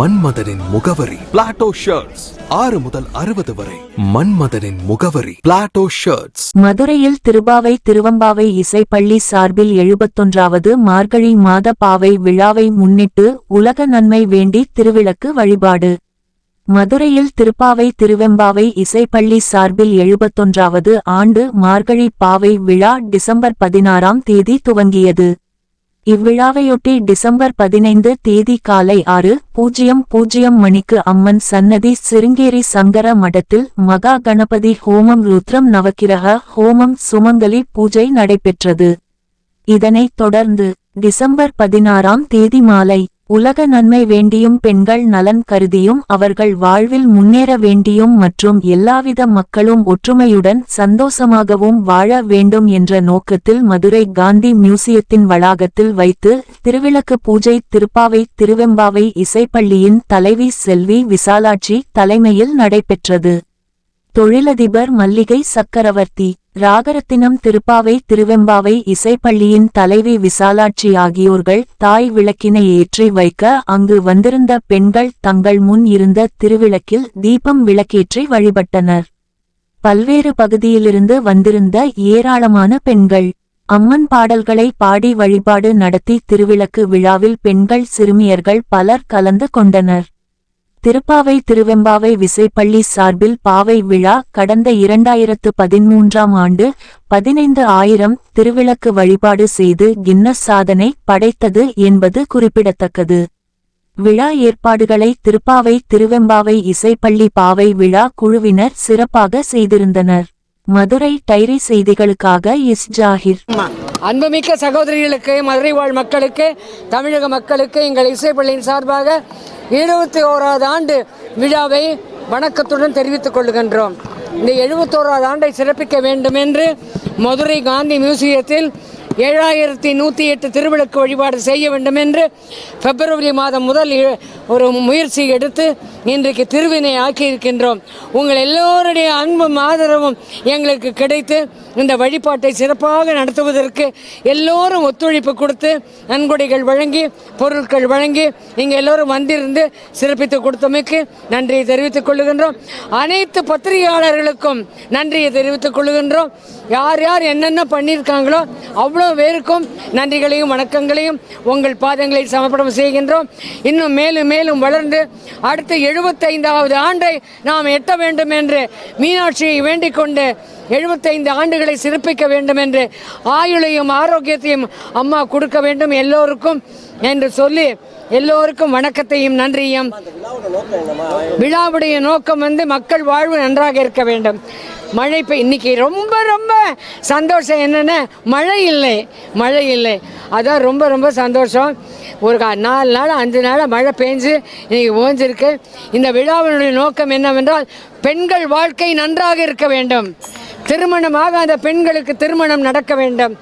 மன்மதனின் முகவரி. Plato shirts ஆறு முதல் அறுபது வரை. மன்மதனின் முகவரி. பிளாட்டோ ஷர்ட்ஸ் மதுரையில் திருபாவை திருவம்பாவை இசைப்பள்ளி சார்பில் எழுபத்தொன்றாவது மார்கழி மாத பாவை விழாவை முன்னிட்டு உலக நன்மை வேண்டி திருவிளக்கு வழிபாடு. மதுரையில் திருப்பாவை திருவெம்பாவை இசைப்பள்ளி சார்பில் எழுபத்தொன்றாவது ஆண்டு மார்கழி பாவை விழா டிசம்பர் பதினாறாம் தேதி துவங்கியது. இவ்விழாவையொட்டி டிசம்பர் பதினைந்து தேதி காலை ஆறு பூஜ்ஜியம் பூஜ்ஜியம் மணிக்கு அம்மன் சன்னதி சிருங்கேரி சங்கர மடத்தில் மகா கணபதி ஹோமம் ருத்ரம் நவக்கிரக ஹோமம் சுமங்கலி பூஜை நடைபெற்றது. இதனைத் தொடர்ந்து டிசம்பர் பதினாறாம் தேதி மாலை உலக நன்மை வேண்டியும் பெண்கள் நலன் கருதியும் அவர்கள் வாழ்வில் முன்னேற வேண்டியும் மற்றும் எல்லாவித மக்களும் ஒற்றுமையுடன் சந்தோஷமாகவும் வாழ வேண்டும் என்ற நோக்கத்தில் மதுரை காந்தி மியூசியத்தின் வளாகத்தில் வைத்து திருவிளக்கு பூஜை திருப்பாவை திருவெம்பாவை இசைப்பள்ளியின் தலைவி செல்வி விசாலாட்சி தலைமையில் நடைபெற்றது. தொழிலதிபர் மல்லிகை சக்கரவர்த்தி ராகரத்தினம் திருப்பாவை திருவெம்பாவை இசைப்பள்ளியின் தலைவி விசாலாட்சி ஆகியோர்கள் தாய் விளக்கினை ஏற்றி வைக்க அங்கு வந்திருந்த பெண்கள் தங்கள் முன் இருந்த திருவிளக்கில் தீபம் விளக்கேற்றி வழிபட்டனர். பல்வேறு பகுதியிலிருந்து வந்திருந்த ஏராளமான பெண்கள் அம்மன் பாடல்களை பாடி வழிபாடு நடத்தி திருவிளக்கு விழாவில் பெண்கள் சிறுமியர்கள் பலர் கலந்து கொண்டனர். திருப்பாவை திருவெம்பாவை விசைப்பள்ளி சார்பில் பாவை விழா கடந்த இரண்டாயிரத்து பதிமூன்றாம் ஆண்டு பதினைந்து ஆயிரம் திருவிளக்கு வழிபாடு செய்து கின்னஸ் சாதனை படைத்தது என்பது குறிப்பிடத்தக்கது. விழா ஏற்பாடுகளை திருப்பாவை திருவெம்பாவை இசைப்பள்ளி பாவை விழா குழுவினர் சிறப்பாக செய்திருந்தனர். மதுரை டைரி செய்திகளுக்காக இஸ் ஜாகிர். அன்புமிக்க சகோதரிகளுக்கு மதுரை வாழ் மக்களுக்கு தமிழக மக்களுக்கு எங்கள் இசைப்பள்ளியின் சார்பாக இருபத்தி ஓராவது ஆண்டு விழாவை வணக்கத்துடன் தெரிவித்துக் கொள்கின்றோம். இந்த எழுபத்தோராவது ஆண்டை சிறப்பிக்க வேண்டும் என்று மதுரை காந்தி மியூசியத்தில் ஏழாயிரத்தி நூற்றி எட்டு திருவிளக்கு வழிபாடு செய்ய வேண்டும் என்று பிப்ரவரி மாதம் முதல் ஒரு முயற்சி எடுத்து இன்றைக்கு திருவினை ஆக்கியிருக்கின்றோம். உங்கள் எல்லோருடைய அன்பும் ஆதரவும் எங்களுக்கு கிடைத்து இந்த வழிபாட்டை சிறப்பாக நடத்துவதற்கு எல்லோரும் ஒத்துழைப்பு கொடுத்து நன்கொடைகள் வழங்கி பொருட்கள் வழங்கி இங்கே எல்லோரும் வந்திருந்து சிறப்பித்து கொடுத்தமைக்கு நன்றியை தெரிவித்துக் கொள்ளுகின்றோம். அனைத்து பத்திரிகையாளர்களுக்கும் நன்றியை தெரிவித்துக் கொள்ளுகின்றோம். யார் யார் என்னென்ன பண்ணியிருக்காங்களோ அவ்வளோ பேருக்கும் நன்றிகளையும் வணக்கங்களையும் உங்கள் பாதங்களில் சமர்ப்பணம் செய்கின்றோம். இன்னும் மேலும் மேலும் வளர்ந்து அடுத்த எழுபத்தைந்தாவது ஆண்டை நாம் எட்ட வேண்டும் என்று மீனாட்சியை வேண்டிக் கொண்டு எழுபத்தைந்து ஆண்டுகளை சிறப்பிக்க வேண்டும் என்று ஆயுளையும் ஆரோக்கியத்தையும் அம்மா கொடுக்க வேண்டும் எல்லோருக்கும் என்று சொல்லி எல்லோருக்கும் வணக்கத்தையும் நன்றியும் விழாவுடைய நோக்கம் வந்து மக்கள் வாழ்வு நன்றாக இருக்க வேண்டும். மழை இப்போ இன்றைக்கி ரொம்ப ரொம்ப சந்தோஷம் என்னென்னா மழை இல்லை மழை இல்லை. அதான் ரொம்ப ரொம்ப சந்தோஷம். ஒரு கா- நாலு நாள் அஞ்சு நாள் மழை பெஞ்சு இன்றைக்கி ஓஞ்சிருக்கு. இந்த விழாவினுடைய நோக்கம் என்னவென்றால் பெண்கள் வாழ்க்கை நன்றாக இருக்க வேண்டும். திருமணமாக அந்த பெண்களுக்கு திருமணம் நடக்க வேண்டும்.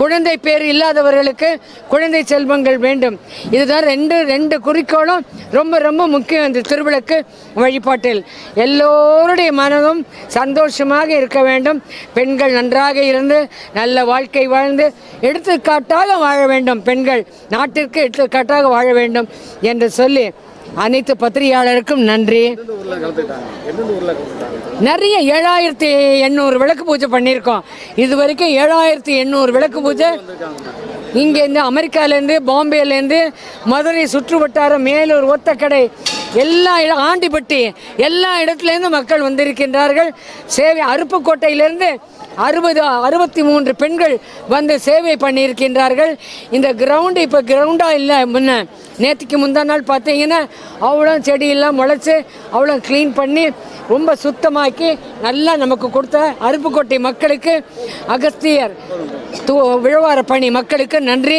குழந்தை பேர் இல்லாதவர்களுக்கு குழந்தை செல்வங்கள் வேண்டும். இதுதான் ரெண்டு ரெண்டு குறிக்கோளும் ரொம்ப ரொம்ப முக்கியம் இந்த திருவிளக்கு வழிபாட்டில். எல்லோருடைய மனதும் சந்தோஷமாக இருக்க வேண்டும். பெண்கள் நன்றாக இருந்து நல்ல வாழ்க்கை வாழ்ந்து எடுத்துக்காட்டாக வாழ வேண்டும். பெண்கள் நாட்டிற்கு எடுத்துக்காட்டாக வாழ வேண்டும் என்று சொல்லி அனைத்து பத்திரிகையாளருக்கும் நன்றி. நிறைய ஏழாயிரத்தி எண்ணூறு விளக்கு பூஜை பண்ணியிருக்கோம். இது வரைக்கும் ஏழாயிரத்தி எண்ணூறு விளக்கு பூஜை. இங்கேருந்து அமெரிக்காலேருந்து பாம்பேலேருந்து மதுரை சுற்று வட்டாரம் மேலூர் ஒத்தக்கடை எல்லா இடம் ஆண்டிப்பட்டி எல்லா இடத்துலேருந்து மக்கள் வந்திருக்கின்றார்கள். சேவை அருப்புக்கோட்டையிலேருந்து அறுபது அறுபத்தி மூன்று பெண்கள் வந்து சேவை பண்ணியிருக்கின்றார்கள். இந்த கிரவுண்டு இப்போ கிரவுண்டாக இல்லை முன்ன. நேற்றுக்கு முந்தா நாள் பார்த்தீங்கன்னா அவ்வளோ செடியெல்லாம் முளைச்சி அவ்வளோ க்ளீன் பண்ணி ரொம்ப சுத்தமாக்கி நல்லா நமக்கு கொடுத்த அருப்புக்கோட்டை மக்களுக்கு அகஸ்தியர் து விழவார பணி மக்களுக்கு நன்றி.